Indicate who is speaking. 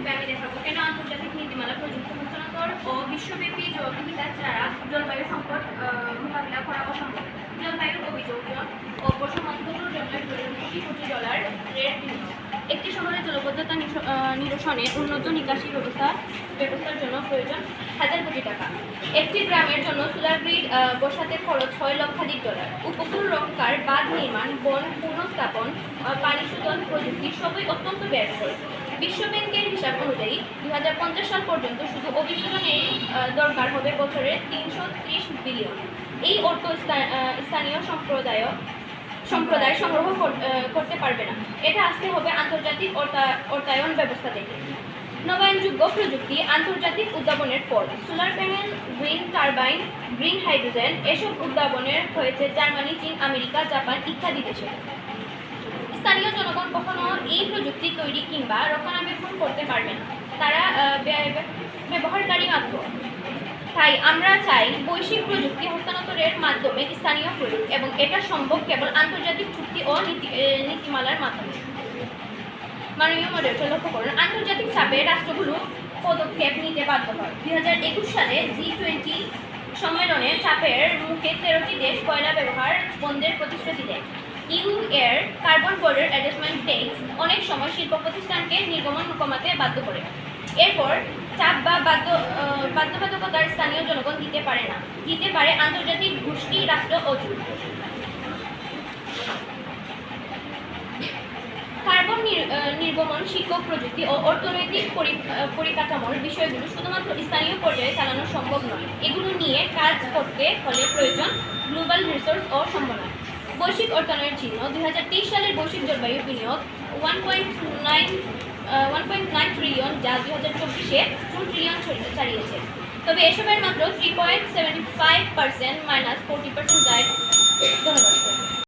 Speaker 1: সংক্ষেপে আমি দেখাবো কেন আন্তর্জাতিক নীতিমালা প্রযুক্তি হস্তান্তর ও বিশ্বব্যাপী জরুরিতা ছাড়া জলবায়ু সম্পদ মোকাবিলা করা অসম্ভব। জলবায়ুর অভিযোগ ও প্রশমন্তর জন্য কোটি কোটি ডলার রেট একটি শহরের জলবদ্ধতা নিরসনে উন্নত নিকাশি ব্যবস্থা, ব্যবস্থার জন্য প্রয়োজন হাজার কোটি টাকা। একটি গ্রামের জন্য সোলার গ্রিড বসাতে খরচ ছয় লক্ষাধিক ডলার। উপকূল রক্ষার বাঁধ নির্মাণ, বন পুনঃস্থাপন পানি শোধন প্রযুক্তি সবই অত্যন্ত ব্যয়বহুল। বিশ্ব ব্যাংকের হিসাব অনুযায়ী দু হাজার পঞ্চাশ সাল পর্যন্ত শুধু অভিযোজনের দরকার হবে বছরে তিনশো ত্রিশ বিলিয়ন। এই অর্থ স্থা- স্থানীয় সম্প্রদায় সম্প্রদায় সংগ্রহ কর- করতে পারবে না। এটা আসতে হবে আন্তর্জাতিক অর্থা- অর্থায়ন ব্যবস্থা থেকে। নবায়নযোগ্য প্রযুক্তি, আন্তর্জাতিক উদ্ভাবনের ফল। Solar panel, green turbine, green hydrogen, এসব উদ্ভাবনের হয়েছে জার্মানি, চীন, আমেরিকা, জাপান ইত্যাদি দেশে। স্থানীয় জনগণ কখনো এই প্রযুক্তি তৈরি কিংবা রক্ষণাবেক্ষণ করতে পারবে না। তারা ব্যবহারকারী মাত্র। তাই আমরা চাই বৈশ্বিক প্রযুক্তি হস্তান্তরের মাধ্যমে স্থানীয় প্রয়োগ এবং এটা সম্ভব কেবল আন্তর্জাতিক চুক্তি ও নীতি নীতিমালার মাধ্যমে। মাননীয় মডেলটা লক্ষ্য করুন, আন্তর্জাতিক চাপে রাষ্ট্রগুলো পদক্ষেপ নিতে বাধ্য হয়। দুই হাজার একুশ সালে জি টোয়েন্টি সম্মেলনে চাপের মুখে তেরোটি দেশ কয়লা ব্যবহার বন্ধের প্রতিশ্রুতি দেয়। ইউ এর কার্বন বর্ডার অ্যাডজাস্টমেন্ট ট্যাক্স অনেক সময় শিল্প প্রতিষ্ঠানকে নির্গমন কমাতে বাধ্য করে। এরপর চাপ বা বাধ্য বাধ্যবাধকতার স্থানীয় জনগণ দিতে পারে না। দিতে পারে আন্তর্জাতিক গোষ্ঠী, রাষ্ট্র ও কার্বন নির্গমন শিক্ষক প্রযুক্তি ও অর্থনৈতিক পরিকাঠামোর বিষয়গুলো শুধুমাত্র স্থানীয় পর্যায়ে চালানো সম্ভব নয়। এগুলো নিয়ে কাজ করতে হলে প্রয়োজন গ্লোবাল রিসোর্স ও সম্ভাবনা। বৈশ্বিক অর্থায়নের চিহ্ন। দুই হাজার তেইশ সালের বৈশ্বিক জলবায়ু বিনিয়োগ one point nine one point nine যা দুই হাজার ট্রিলিয়ন ছাড়িয়েছে। তবে এসবের মাত্র three point seventy five percent minus forty percent ধন্যবাদ